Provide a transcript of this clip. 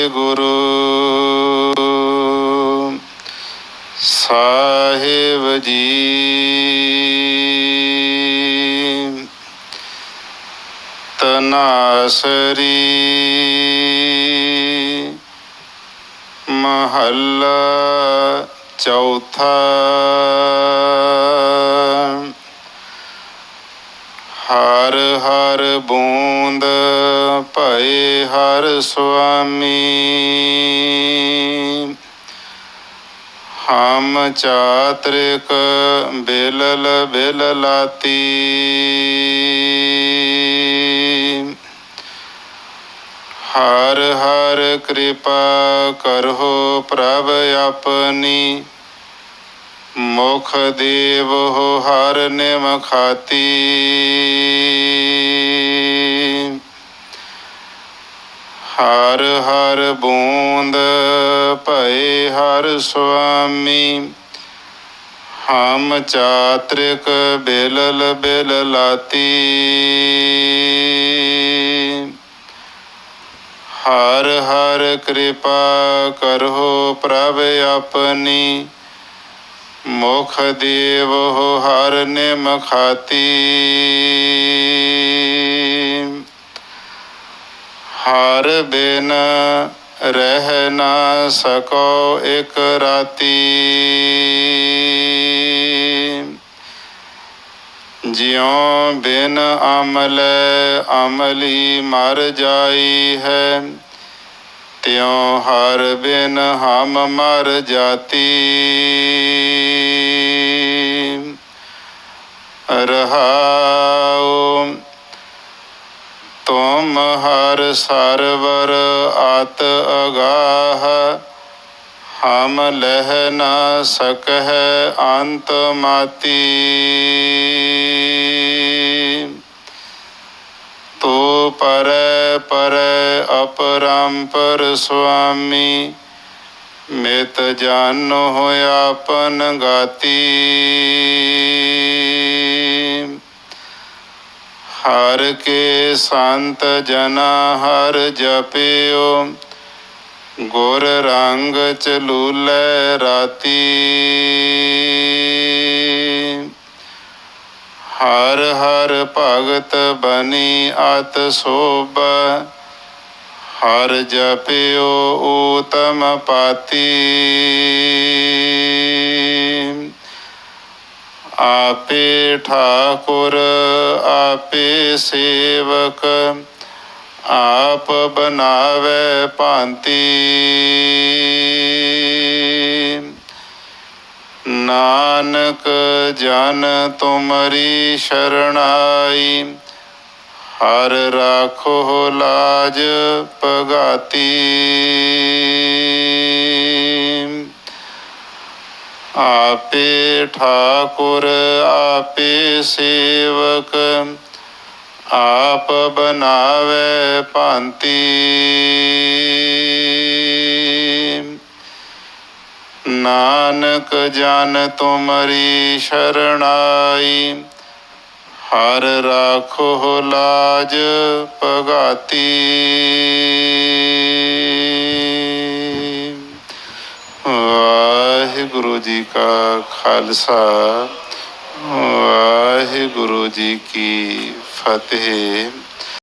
ਵਾਹਿਗੁਰੂ ਸਾਹਿਬ ਜੀ। ਤਨਾਸਰੀ ਮਹੱਲਾ ਚੌਥਾ। ਹਰ ਹਰ ਬੂੰਦ ਭਏ ਹਰ ਸੁਆਮੀ। ਹਮ ਚਾਤ੍ਰਿਕ ਬਿਲਲ ਬਿਲ ਲਾਤੀ ਹਰ ਹਰ ਕਿਰਪਾ ਕਰੋ ਪ੍ਰਭ ਆਪਣੀ। ਮੁਖ ਦੇਵ ਹੋ ਹਰ ਨਿਮ ਖਾਤੀ। ਹਰ ਹਰ ਬੂੰਦ ਭਏ ਹਰ ਸੁਆਮੀ। ਹਮ ਚਾਤ੍ਰਿਕ ਬਿਲਲ ਬਿਲ ਲਾਤੀ ਹਰ ਹਰ ਕਿਰਪਾ ਕਰੋ ਪ੍ਰਭ ਆਪਣੀ। ਮੁਖ ਦੇਵ ਹੋ ਹਰ ਨਿਮ ਖਾਤੀ। ਹਰ ਬਿਨ ਰਹਿ ਨਾ ਸਕੋ ਇਕ ਰਾਤੀ। ਜਿਉ ਬਿਨ ਅਮਲੇ ਅਮਲੀ ਮਰ ਜਾਈ ਹੈ। ਤਿਉ ਹਰ ਬਿਨ ਹਮ ਮਰ ਜਾਤੀ। ਰਹਾਉ ਤੁਮ ਹਰ ਸਰਵਰ ਆਤ ਅਗਾਹ। ਹਮ ਲਹਿ ਨਾ ਸਕਹਿ ਅੰਤ ਮਾਤੀ ਤੋ ਪਰ ਪਰੈ ਅਪਰੰਪਰ ਸੁਆਮੀ, ਮਿਤ ਜਾਨ ਜਾਨੋ ਆਪਨ ਗਾਤੀ। ਹਰ ਕੇ ਸੰਤ ਜਨਾ ਹਰ ਜਪਿਓ, ਗੁਰ ਰੰਗ ਚਲੂਲੇ ਰਾਤੀ। ਹਰ ਹਰ ਭਗਤ ਬਨੀ ਆਤ ਸੋਭ, ਹਰ ਜਪਿਓ ਊਤਮ ਪਾਤੀ। ਆਪੇ ਠਾਕੁਰ, ਆਪੇ ਸੇਵਕ, ਆਪ ਬਨਾਵੇ ਭਾਂਤੀ। ਨਾਨਕ, ਜਨ ਤੁਮਰੀ ਸ਼ਰਣਾਈ। ਹਰ ਰਾਖੋ ਲਾਜ ਪਗਾਤੀ ਆਪੇ ਠਾਕੁਰ, ਆਪੇ ਸੇਵਕ, ਆਪ ਬਨਾਵੇ ਭਾਂਤੀ। ਨਾਨਕ ਜਨ ਤੁਮਰੀ ਸ਼ਰਣਾਈ। ਹਰ ਰਾਖੋ ਲਾਜ ਭਗਾਤੀ। ਵਾਹਿਗੁਰੂ ਜੀ ਕਾ ਖਾਲਸਾ, ਵਾਹਿਗੁਰੂ ਜੀ ਕੀ ਫਤਿਹ।